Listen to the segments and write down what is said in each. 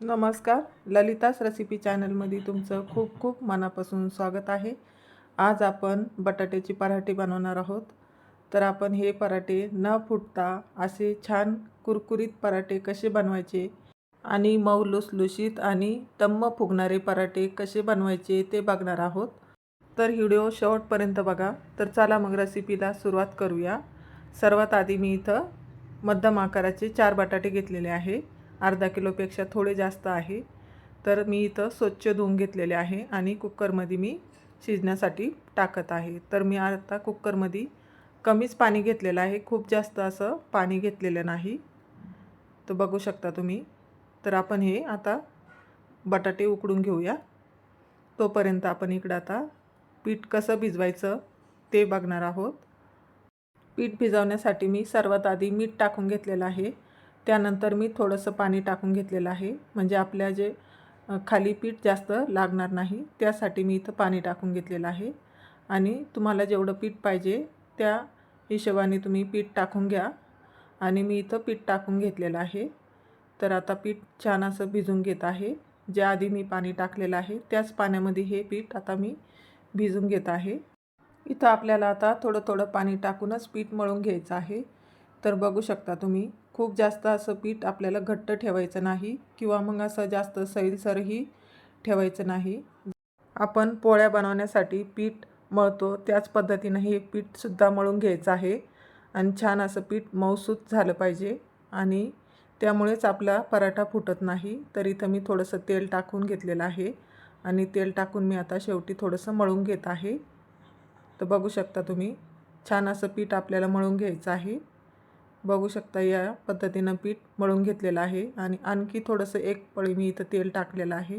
नमस्कार. ललितास रेसिपी चॅनलमध्ये तुमचं खूप खूप मनापासून स्वागत आहे. आज आपण बटाट्याची पराठे बनवणार आहोत. तर आपण हे पराठे न फुटता असे छान कुरकुरीत पराठे कसे बनवायचे आणि मऊ लुसलुशीत आणि तम्म फुगणारे पराठे कसे बनवायचे ते बघणार आहोत. तर व्हिडिओ शेवटपर्यंत बघा. तर चला मग रेसिपीला सुरुवात करूया. सर्वात आधी मी इथं मध्यम आकाराचे चार बटाटे घेतलेले आहे. अर्धा किलोपेक्षा थोडे जास्त आहे. तर मी इथं स्वच्छ धुवून घेतलेले आहे आणि कुक्करमध्ये मी शिजण्यासाठी टाकत आहे. तर मी आता कुकरमध्ये कमीच पाणी घेतलेलं आहे. खूप जास्त असं पाणी घेतलेलं नाही. तर बघू शकता तुम्ही. तर आपण हे आता बटाटे उकडून घेऊया. तोपर्यंत आपण इकडं आता पीठ कसं भिजवायचं ते बघणार आहोत. पीठ भिजवण्यासाठी मी सर्वात आधी मीठ टाकून घेतलेलं आहे. त्यानंतर मी थोडंसं पाणी टाकून घेतलेलं आहे. म्हणजे आपल्या जे खाली पीठ जास्त लागणार नाही त्यासाठी मी इथं पाणी टाकून घेतलेलं आहे. आणि तुम्हाला जेवढं पीठ पाहिजे त्या हिशोबाने तुम्ही पीठ टाकून घ्या. आणि मी इथं पीठ टाकून घेतलेलं आहे. तर आता पीठ छान असं भिजून घेत आहे. ज्या आधी मी पाणी टाकलेलं आहे त्याच पाण्यामध्ये हे पीठ आता मी भिजून घेत आहे. इथं आपल्याला आता थोडं थोडं पाणी टाकूनच पीठ मळून घ्यायचं आहे. तर बघू शकता तुम्ही खूप जास्त असं पीठ आपल्याला घट्ट ठेवायचं नाही किंवा मग असं जास्त सैलसरही ठेवायचं नाही. आपण पोळ्या बनवण्यासाठी पीठ मळतो त्याच पद्धतीनं हे पीठसुद्धा मळून घ्यायचं आहे. आणि छान असं पीठ मऊसूत झालं पाहिजे आणि त्यामुळेच आपला पराठा फुटत नाही. तर इथं मी थोडंसं तेल टाकून घेतलेलं आहे आणि तेल टाकून मी आता शेवटी थोडंसं मळून घेत आहे. तर बघू शकता तुम्ही छान असं पीठ आपल्याला मळून घ्यायचं आहे. बघू शकता या पद्धतीनं पीठ मळून घेतलेलं आहे आणि आणखी थोडंसं एक पळी मी इथं तेल टाकलेलं आहे.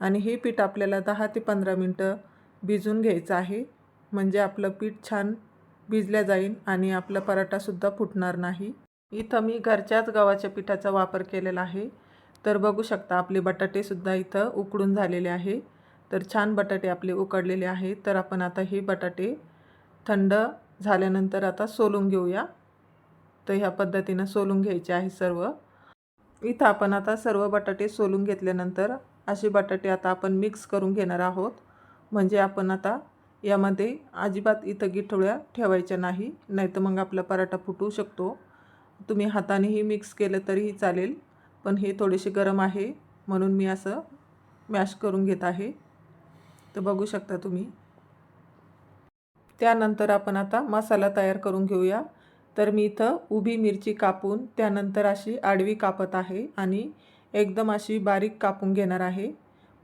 आणि हे पीठ आपल्याला दहा ते पंधरा मिनटं भिजून घ्यायचं आहे. म्हणजे आपलं पीठ छान भिजल्या जाईल आणि आपला पराठासुद्धा फुटणार नाही. इथं मी घरच्याच गव्हाच्या पिठाचा वापर केलेला आहे. तर बघू शकता आपले बटाटेसुद्धा इथं उकडून झालेले आहे. तर छान बटाटे आपले उकडलेले आहे तर आपण आता हे बटाटे थंड झाल्यानंतर आता सोलून घेऊया. तर ह्या पद्धतीनं सोलून घ्यायचे आहे सर्व. इथं आपण आता सर्व बटाटे सोलून घेतल्यानंतर असे बटाटे आता आपण मिक्स करून घेणार आहोत. म्हणजे आपण आता यामध्ये अजिबात इथं गिठोळ्या ठेवायच्या नाही नाहीतर मग आपला पराठा फुटू शकतो. तुम्ही हातानेही मिक्स केलं तरीही चालेल पण हे थोडेसे गरम आहे म्हणून मी असं मॅश करून घेत आहे. तर बघू शकता तुम्ही. त्यानंतर आपण आता मसाला तयार करून घेऊया. तर मी इथं उभी मिरची कापून त्यानंतर अशी आडवी कापत आहे आणि एकदम अशी बारीक कापून घेणार आहे.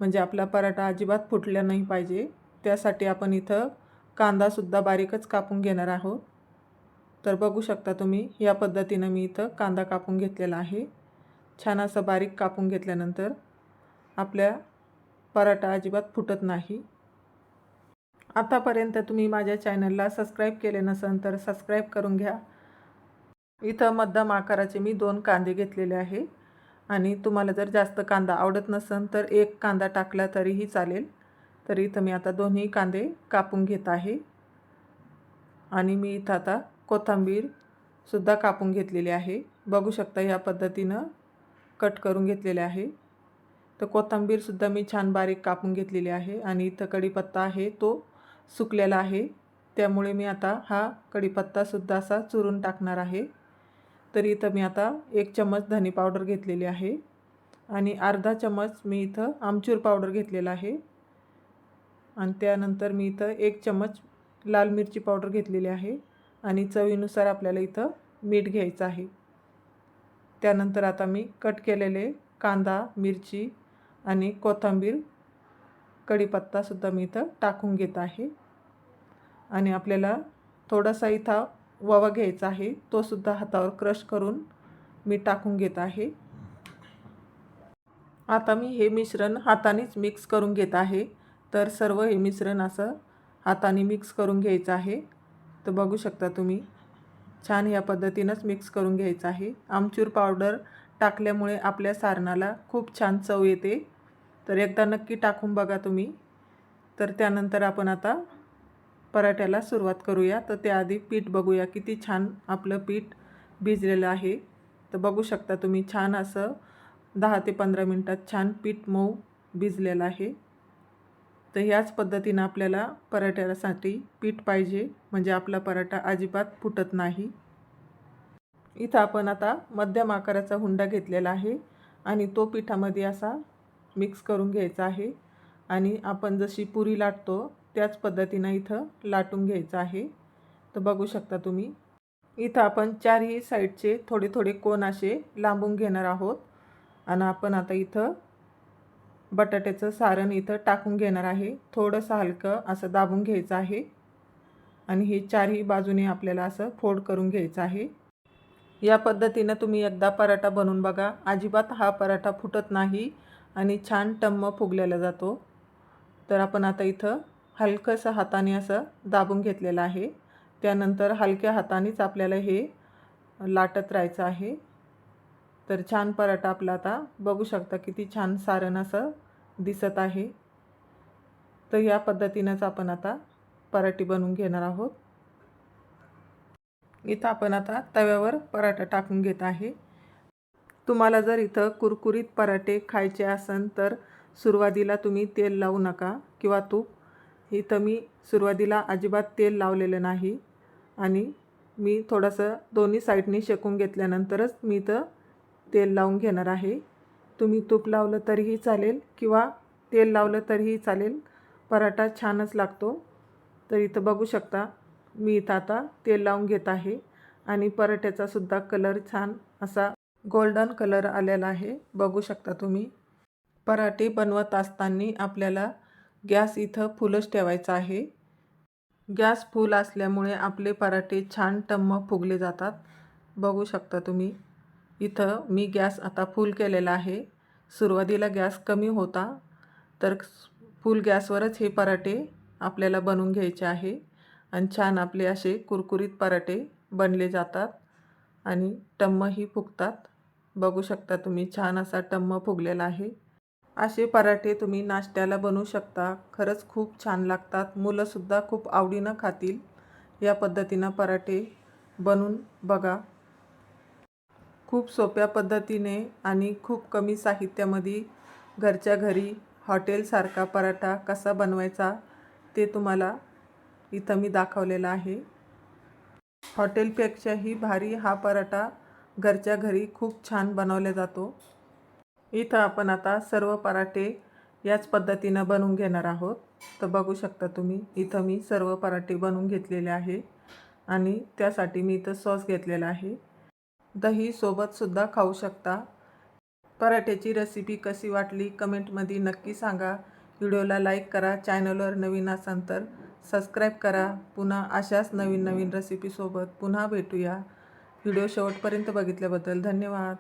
म्हणजे आपला पराठा अजिबात फुटला नाही पाहिजे. त्यासाठी आपण इथं कांदासुद्धा बारीकच कापून घेणार आहोत. तर बघू शकता तुम्ही या पद्धतीनं मी इथं कांदा कापून घेतलेला आहे. छान असं बारीक कापून घेतल्यानंतर आपल्या पराठा अजिबात फुटत नाही. आतापर्यंत तुम्ही माझ्या चॅनलला सबस्क्राईब केले नसेल तर सबस्क्राईब करून घ्या. इथं मध्यम आकाराचे मी दोन कांदे घेतलेले आहे. आणि तुम्हाला जर जास्त कांदा आवडत नसेल तर एक कांदा टाकला तरीही चालेल. तर इथं मी आता दोन्ही कांदे कापून घेत आहे. आणि मी इथं आता कोथिंबीरसुद्धा कापून घेतलेली आहे. बघू शकता ह्या पद्धतीनं कट करून घेतलेले आहे. तर कोथिंबीरसुद्धा मी छान बारीक कापून घेतलेली आहे. आणि इथं कढीपत्ता आहे तो सुकलेला आहे. त्यामुळे मी आता हा कढीपत्तासुद्धा असा चुरून टाकणार आहे. तर इथं मी आता एक चम्मच धनी पावडर घेतलेली आहे. आणि अर्धा चम्मच मी इथं आमचूर पावडर घेतलेला आहे. आणि त्यानंतर मी इथं एक चम्मच लाल मिरची पावडर घेतलेली आहे. आणि चवीनुसार आपल्याला इथं मीठ घ्यायचं आहे. त्यानंतर आता मी कट केलेले कांदा मिरची आणि कोथिंबीर कढीपत्तासुद्धा मी इथं टाकून घेत आहे. आणि आपल्याला थोडासा इथं ववा घ्यायचा आहे. तो सुद्धा हातावर क्रश करून मी टाकून घेत आहे. आता मी हे मिश्रण हातानेच मिक्स करून घेत आहे. तर सर्व हे मिश्रण असं हाताने मिक्स करून घ्यायचं आहे. तर बघू शकता तुम्ही छान ह्या पद्धतीनंच मिक्स करून घ्यायचं आहे. आमचूर पावडर टाकल्यामुळे आपल्या सारणाला खूप छान चव येते. तर एकदा नक्की टाकून बघा तुम्ही. तर त्यानंतर आपण आता पराठ्याला सुरुवात करूया. तर त्याआधी पीठ बघूया किती छान आपलं पीठ भिजलेलं आहे. तर बघू शकता तुम्ही छान असं दहा ते पंधरा मिनटात छान पीठ मऊ भिजलेलं आहे. तर ह्याच पद्धतीनं आपल्याला पराठ्यासाठी पीठ पाहिजे म्हणजे आपला पराठा अजिबात फुटत नाही. इथं आपण आता मध्यम आकाराचा हुंडा घेतलेला आहे आणि तो पिठामध्ये असा मिक्स करून घ्यायचा आहे. आणि आपण जशी पुरी लाटतो त्याच पद्धतीनं इथं लाटून घ्यायचं आहे. तर बघू शकता तुम्ही. इथं आपण चारही साईडचे थोडे थोडे कोण असे लांबून घेणार आहोत. आणि आपण आता इथं बटाट्याचं सारण इथं टाकून घेणार आहे. थोडंसं हलकं असं दाबून घ्यायचं आहे. आणि हे चारही बाजूने आपल्याला असं फोड करून घ्यायचं आहे. या पद्धतीनं तुम्ही एकदा पराठा बनवून बघा. अजिबात हा पराठा फुटत नाही आणि छान टम्म फुगलेला जातो. तर आपण आता इथं हलकंसं हाताने असं दाबून घेतलेलं आहे. त्यानंतर हलक्या हातानेच आपल्याला हे लाटत राहायचं आहे. तर छान पराठा आपला आता बघू शकता किती छान सारण असं दिसत आहे. तर या पद्धतीनंच आपण आता पराठी बनवून घेणार आहोत. इथं आपण आता तव्यावर पराठा टाकून घेत आहे. तुम्हाला जर इथं कुरकुरीत पराठे खायचे असन तर सुरुवातीला तुम्ही तेल लावू नका किंवा तूप इथं मी सुरुवातीला अजिबात तेल लावलेलं नाही आणि मी थोडंसं दोन्ही साईडनी शेकून घेतल्यानंतरच मी इथं तेल लावून घेणार आहे. तुम्ही तूप लावलं तरीही चालेल किंवा तेल लावलं तरीही चालेल. पराठा छानच लागतो. तर इथं बघू शकता मी इथं आता तेल लावून घेत आहे आणि पराठ्याचासुद्धा कलर छान असा गोल्डन कलर आलेला आहे. बघू शकता तुम्ही. पराठे बनवत असताना आपल्याला गॅस इथं फुलच ठेवायचा आहे. गॅस फुल असल्यामुळे आपले पराठे छान टम्म फुगले जातात. बघू शकता तुम्ही. इथं मी गॅस आता फुल केलेला आहे. सुरुवातीला गॅस कमी होता तर फुल गॅसवरच हे पराठे आपल्याला बनवून घ्यायचे आहे. आणि छान आपले असे कुरकुरीत पराठे बनले जातात आणि टम्मही फुगतात. बघू शकता तुम्ही छान असा टम्म फुगलेला आहे. असे पराठे तुम्ही नाश्त्याला बनवू शकता. खरंच खूप छान लागतात. मुलंसुद्धा खूप आवडीनं खातील. या पद्धतीनं पराठे बनवून बघा. खूप सोप्या पद्धतीने आणि खूप कमी साहित्यामध्ये घरच्या घरी हॉटेलसारखा पराठा कसा बनवायचा ते तुम्हाला इथं मी दाखवलेला आहे. हॉटेलपेक्षाही भारी हा पराठा घरच्या घरी खूप छान बनवला जातो. इथं आपण आता सर्व पराठे याच पद्धतीनं बनवून घेणार आहोत. तर बघू शकता तुम्ही इथं मी सर्व पराठे बनवून घेतलेले आहे आणि त्यासाठी मी इथं सॉस घेतलेला आहे. दही सोबतसुद्धा खाऊ शकता. पराठ्याची रेसिपी कशी वाटली कमेंटमध्ये नक्की सांगा. व्हिडिओला लाईक करा चॅनलवर नवीन असाल तर सबस्क्राईब करा. पुन्हा अशाच नवीन नवीन रेसिपीसोबत पुन्हा भेटूया. व्हिडिओ शेवटपर्यंत बघितल्याबद्दल धन्यवाद.